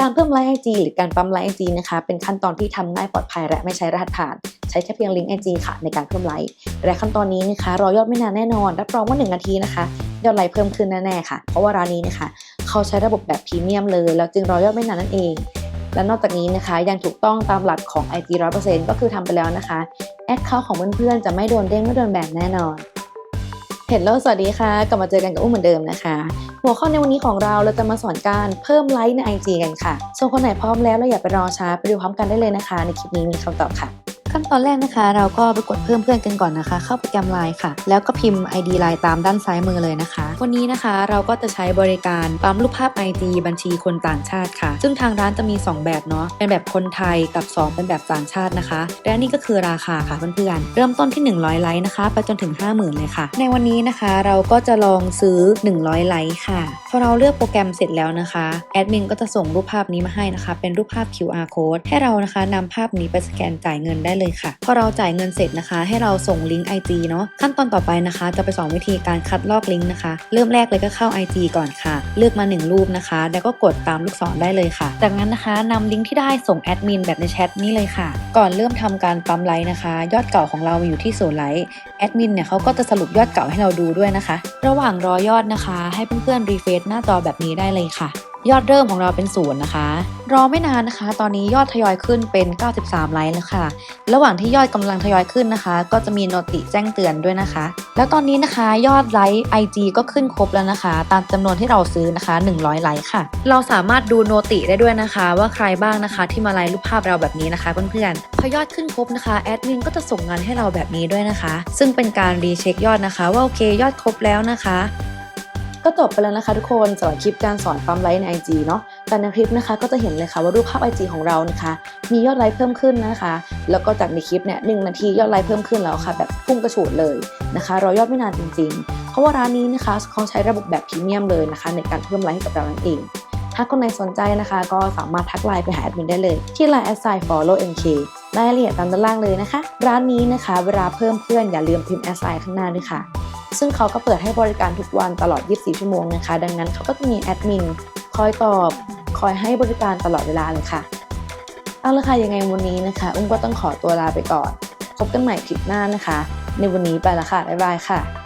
การเพิ่มไลค์ไอจีหรือการปั๊มไลค์ไอจีนะคะ เป็นขั้นตอนที่ทำง่ายปลอดภัยและไม่ใช้รหัสผ่าน ใช้แค่เพียงลิงก์ไอจีค่ะในการเพิ่มไลค์และขั้นตอนนี้นะคะ รอยอดไม่นานแน่นอน รับรองว่า 1 นาทีนะคะยอดไลค์เพิ่มขึ้นแน่ๆค่ะ เพราะว่าร้านนี้นะคะ เขาใช้ระบบแบบพรีเมียมเลย แล้วจึงรอยอดไม่นานนั่นเอง และนอกจากนี้นะคะยังถูกต้องตามหลักของ IG 100%ก็คือทำไปแล้วนะคะแอคเคาท์ของเพื่อนๆจะไม่โดนเด้งไม่โดนแบนแน่นอน เฮลโลสวัสดีค่ะ กลับมาเจอกันกับอุ้มเหมือนเดิมนะคะ หัวข้อในวันนี้ของเราเราจะมาสอนการเพิ่มไลค์ใน IG กันค่ะส่วนคนไหนพร้อมแล้วเราอย่าไปรอช้าไปดูพร้อมกันได้เลยนะคะ ในคลิปนี้มีคำตอบค่ะ ขั้นตอนแรกนะคะ เราก็ไปกดเพิ่มเพื่อนกันก่อนนะคะ เข้าโปรแกรม Line ค่ะ แล้วก็พิมพ์ ID Line ตามด้านซ้ายมือเลยนะคะ วันนี้นะคะเราก็จะใช้บริการปั๊มรูปภาพ ID บัญชีคนต่างชาติค่ะ ซึ่งทางร้านจะมี 2 แบบเนาะเป็นแบบคนไทยกับ 2 เป็นแบบต่างชาตินะคะ และนี่ก็คือราคาค่ะเพื่อนๆเริ่มต้นที่ 100 ไลค์นะคะไปจนถึง 50,000 เลยค่ะ ในวันนี้นะคะเราก็จะลองซื้อ 100 ไลค์ค่ะพอเราเลือกโปรแกรมเสร็จแล้วนะคะแอดมินก็จะส่งรูปภาพนี้มาให้นะคะ เป็นรูปภาพ QR code ให้เรานะคะนำภาพนี้ไปสแกนจ่ายเงินได้เลยค่ะ พอเราจ่ายเงินเสร็จนะคะ ให้เราส่งลิงก์ IG เนาะขั้นตอนต่อไปนะคะ จะไปสอนวิธีการคัดลอกลิงก์นะคะ เริ่มแรกเลยก็เข้า IG ก่อนค่ะ เลือกมา 1 รูปนะคะ แล้วก็กดตามลูกศรได้เลยค่ะ จากนั้นนะคะนำลิงก์ที่ได้ส่งแอดมินแบบในแชทนี้เลยค่ะ ก่อนเริ่มทำการปั๊มไลค์นะคะ ยอดเก่าของเราอยู่ที่ศูนย์ไลค์แอดมินเนี่ยเขาก็จะสรุปยอดเก่าให้เราดูด้วยนะคะ ระหว่างรอยอดนะคะ ให้เพื่อนๆรีเฟรชหน้าจอแบบนี้ได้เลยค่ะ ยอดเริ่มของเราเป็นศูนย์นะคะ รอไม่นานนะคะ ตอนนี้ยอดทยอยขึ้นเป็น 93 ไลค์แล้วค่ะ ระหว่างที่ยอดกำลังทยอยขึ้นนะคะ ก็จะมีโนติแจ้งเตือนด้วยนะคะ แล้วตอนนี้นะคะยอดไลค์ IG ก็ขึ้นครบแล้วนะคะ ตามจำนวนที่เราซื้อนะคะ 100 ไลค์ค่ะ เราสามารถดูโนติได้ด้วยนะคะ ว่าใครบ้างนะคะที่มาไลค์รูปภาพเราแบบนี้นะคะเพื่อนๆพอยอดขึ้นครบนะคะแอดมินก็จะส่งงานให้เราแบบนี้ด้วยนะคะ ซึ่งเป็นการรีเช็คยอดนะคะ ว่าโอเคยอดครบแล้วนะคะ ก็จบไปแล้วนะคะทุกคนสำหรับคลิปการสอนปั๊มไลค์ใน IG เนาะแต่ในคลิปนะคะก็จะเห็นเลยค่ะว่ารูปภาพ IG ของเรานะคะ มียอดไลค์เพิ่มขึ้นนะคะ แล้วก็จากในคลิปเนี่ยหนึ่งนาทียอดไลค์เพิ่มขึ้นแล้วค่ะ แบบพุ่งกระฉูดเลยนะคะรอยอดไม่นานจริงๆ เพราะว่าร้านนี้นะคะเขาใช้ระบบแบบพรีเมียมเลยนะคะ ในการเพิ่มไลค์ให้กับเรานั่นเองถ้าคนไหนสนใจนะคะ ก็สามารถทักไลน์ไปหาแอดมินได้เลย ที่ Line a s i follow mk รายละเอียดตามด้านล่างเลยนะคะ ร้านนี้นะคะ เวลาเพิ่มเพื่อนอย่าลืมพิมพ์ a s i ข้างหน้าด้วยค่ะ ซึ่งเขาก็เปิดให้บริการทุกวันตลอด 24 ชั่วโมงนะคะ ดังนั้นเขาก็จะมีแอดมินคอยตอบ คอยให้บริการตลอดเวลาเลยค่ะ เอาละค่ะ ยังไงวันนี้นะคะ อุ้มก็ต้องขอตัวลาไปก่อน พบกันใหม่คลิปหน้านะคะ ในวันนี้ไปละค่ะ บ๊ายบายค่ะ